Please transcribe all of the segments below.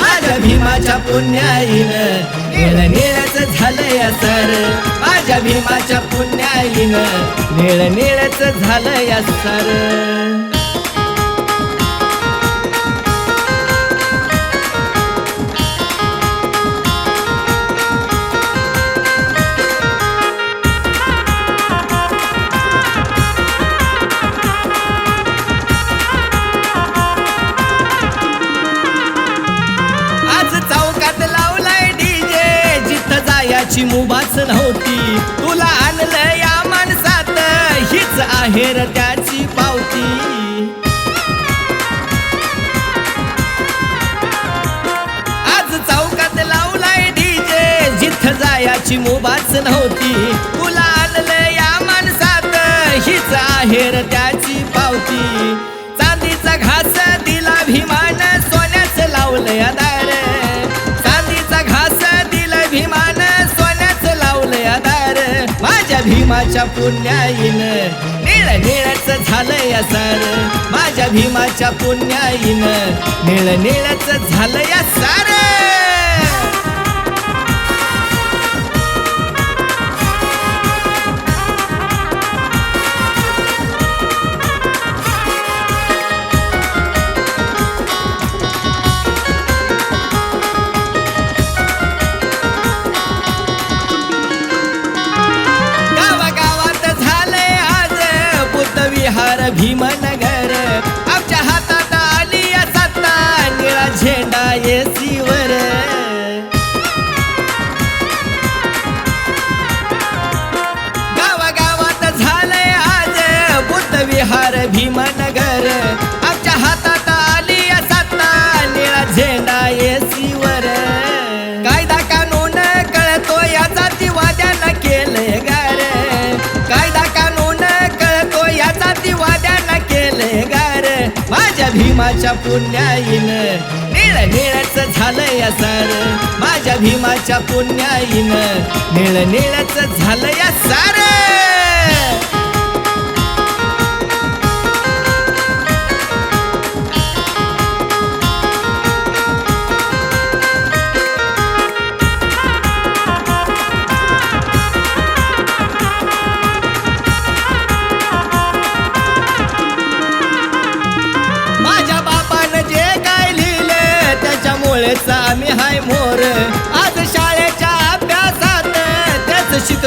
माझ्या भीमाच्या पुण्याईन. निळ निळच झालंय सर माझ्या भीमाच्या पुण्याईन. निळ निळच झालंय सर जायाची मुबाच नव्हती. तुला आणलं या माणसात हीच आहे त्याची पावती. आज चौकात लावलाय डीजे जिथं जायाची मुबाच नव्हती. तुला आणलं या माणसात हीच आहे त्याची पावती. चांदीचा घास भीमाच्या पुण्याईन. निळ निळच झालंय सार माझ्या भीमाच्या पुण्याईन. निळ निळच झालंय सार बुद्धविहार भीमनगर. आमच्या हातात आली या सत्ता निळा झेंडा येसीवर गावागावात झालंय आज बुद्धविहार भीमनगर. माझ्या भीमाच्या पुण्याईन. निळ निळच झालंय सर. माझ्या भीमाच्या पुण्याईन. निळ निळच झालंय सार.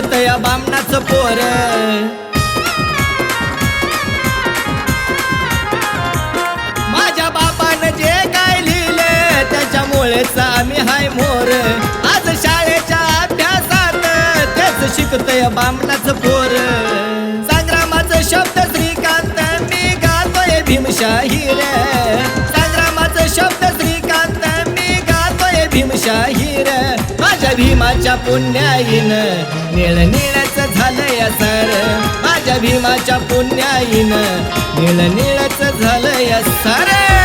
त्याच या बामणाच पोर. माझ्या बापानं जे काय लिहिलं त्याच्यामुळेच आम्ही हाय मोर. आज शाळेच्या अभ्यासात त्याच या बामणाच पोर. संग्रामाचं शब्द श्रीकांत मी गातोय भीमशाहीर. संग्रामाचं शब्द श्रीकांत मी गातोय भीमशाही भीमाच्या पुण्याईन? निळ निळच झालंय सर. माझ्या भीमाच्या पुण्याईन. निळ निळच झालंय सर.